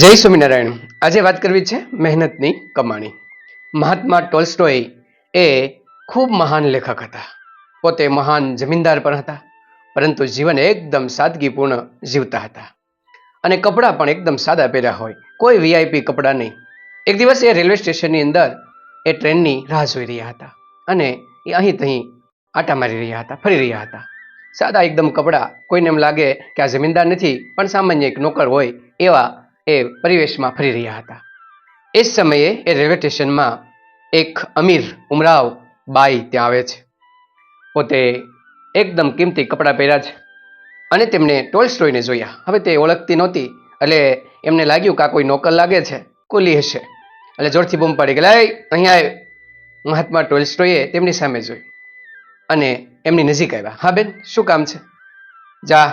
જય સ્વામિનારાયણ. આજે વાત કરવી છે મહેનતની કમાણી. મહાત્મા ટોલ્સ્ટોય એ ખૂબ મહાન લેખક હતા. પોતે મહાન જમીનદાર પણ હતા, પરંતુ જીવન એકદમ સાદગીપૂર્ણ જીવતા હતા. અને કપડાં પણ એકદમ સાદા પહેર્યા હોય. કોઈ વીઆઈપી કપડાં નહીં. એક દિવસ એ રેલવે સ્ટેશનની અંદર એ ટ્રેનની રાહ જોઈ રહ્યા હતા અને એ અહીં તહીં આટા મારી રહ્યા હતા, ફરી રહ્યા હતા. સાદા એકદમ કપડાં કોઈને એમ લાગે કે આ જમીનદાર નથી, પણ સામાન્ય એક નોકર હોય એવા એ પરિવેશમાં ફરી રહ્યા હતા. એ જ સમયે એ રેલવે સ્ટેશનમાં એક અમીર ઉમરાવ બાઈ ત્યાં આવે છે. પોતે એકદમ કિંમતી કપડાં પહેર્યા છે અને તેમને ટોલ્સ્ટોયને જોયા. હવે તે ઓળખતી નહોતી એટલે એમને લાગ્યું કે આ કોઈ નોકર લાગે છે કુલી હશે. એટલે જોરથી બૂમ પાડી ગયેલા "એય, અહીંયા મહાત્મા મહાત્મા ટોલ્સ્ટોયે તેમની સામે જોયું અને એમની નજીક આવ્યા. હા બેન શું કામ છે? જા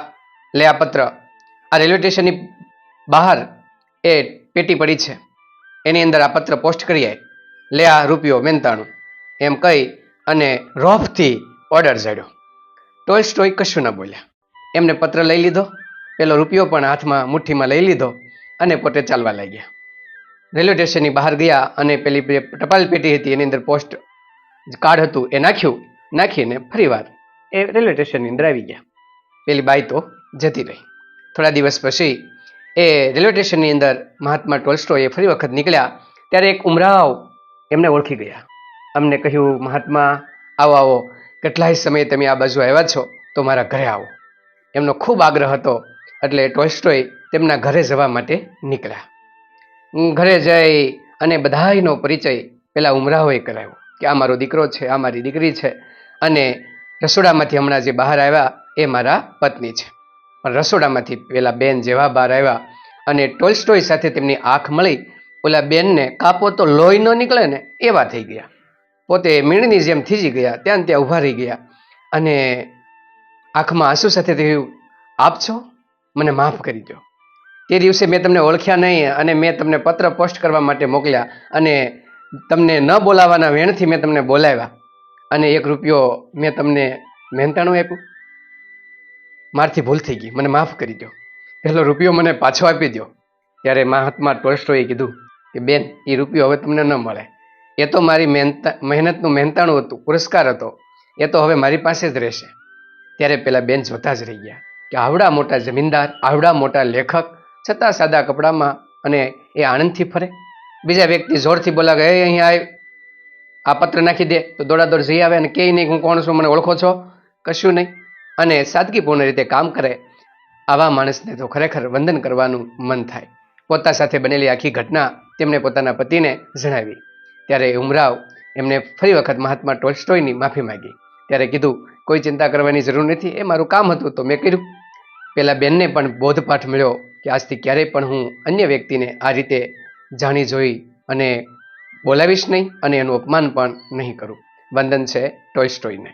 લે આ પત્ર. આ રેલવે સ્ટેશનની બહાર એ પેટી પડી છે. એની અંદર આ પત્ર પોસ્ટ કરીએ. લે આ રૂપિયો મહેનતાણું એમ કહી અને રોફથી ઓર્ડર ઝાડ્યો ટોય સ્ટોય કશું ન બોલ્યા. એમને પત્ર લઈ લીધો. પેલો રૂપિયો પણ હાથમાં મુઠ્ઠીમાં લઈ લીધો અને પોતે ચાલવા લાગ્યા. રેલવે સ્ટેશનની બહાર ગયા અને પેલી ટપાલ પેટી હતી, એની અંદર પોસ્ટ કાર્ડ હતું, એ નાખ્યું. નાખીને ફરીવાર એ રેલવે સ્ટેશનની અંદર આવી ગયા. પેલી બાઈ તો જતી રહી. થોડા દિવસ પછી એ રેલવે સ્ટેશનની અંદર મહાત્મા ટોલ્સ્ટોએ ફરી વખત નીકળ્યા, ત્યારે એક ઉમરાવ એમને ઓળખી ગયા. અમને કહ્યું, મહાત્મા, આવો આવો. કેટલાય સમયે તમે આ બાજુ આવ્યા છો, તો મારા ઘરે આવો. એમનો ખૂબ આગ્રહ હતો, એટલે ટોલ્સ્ટોય તેમના ઘરે જવા માટે નીકળ્યા. ઘરે જઈ અને બધાયનો પરિચય પેલા ઉમરાઓએ કરાવ્યો, કે આ મારો દીકરો છે, આ મારી દીકરી છે, અને રસોડામાંથી હમણાં જે બહાર આવ્યા, એ મારા પત્ની છે. પણ રસોડામાંથી પેલા બેન જેવા બહાર આવ્યા અને ટોલસ્ટોય સાથે તેમની આંખ મળી, ઓલા બેનને કાપો તો લોહી ન નીકળે ને એવા થઈ ગયા. પોતે મીણની જેમ થીજી ગયા, ત્યાં ત્યાં ઊભા રહી ગયા અને આંખમાં આંસુ સાથે થયું આપ છો? મને માફ કરી દો તે દિવસે મેં તમને ઓળખ્યા નહીં અને મેં તમને પત્ર પોસ્ટ કરવા માટે મોકલ્યા અને તમને ન બોલાવવાના વેણથી મેં તમને બોલાવ્યા અને એક રૂપિયો મેં તમને મહેનતાણું આપ્યું. મારથી ભૂલ થઈ ગઈ. મને માફ કરી દો પહેલો રૂપિયો મને પાછો આપી દો ત્યારે મહાત્મા ટોલ્સ્ટોએ કીધું કે, બેન, એ રૂપિયો હવે તમને ન મળે. એ તો મારી મહેનતા, મહેનતનું મહેનતાણું હતું, પુરસ્કાર હતો. એ તો હવે મારી પાસે જ રહેશે. ત્યારે પેલા બેન જોતા જ રહી ગયા કે, આવડા મોટા જમીનદાર, આવડા મોટા લેખક, છતાં સાદા કપડામાં અને એ આણંદથી ફરે. બીજા વ્યક્તિ જોરથી બોલાવે, એ અહીંયા આવ. આ પત્ર નાખી દે. તો દોડાદોડ જઈ આવે અને કે નહીં, હું કોણ છું, મને ઓળખો છો? કશું નહીં. અને સાદગીપૂર્ણ રીતે કામ કરે, આવા માણસને તો ખરેખર વંદન કરવાનું મન થાય. પોતા સાથે બનેલી આખી ઘટના તેમણે પોતાના પતિને જણાવી. ત્યારે ઉમરાવ એમને ફરી વખત મહાત્મા ટોલ્સ્ટોયની માફી માંગી. ત્યારે કીધું, કોઈ ચિંતા કરવાની જરૂર નથી, એ મારું કામ હતું તો મેં કર્યું. પેલા બેનને પણ બોધપાઠ મળ્યો કે આજથી ક્યારેય પણ હું અન્ય વ્યક્તિને આ રીતે જાણી જોઈ અને બોલાવીશ નહીં અને એનું અપમાન પણ નહીં કરું. વંદન છે ટોયસ્ટોયને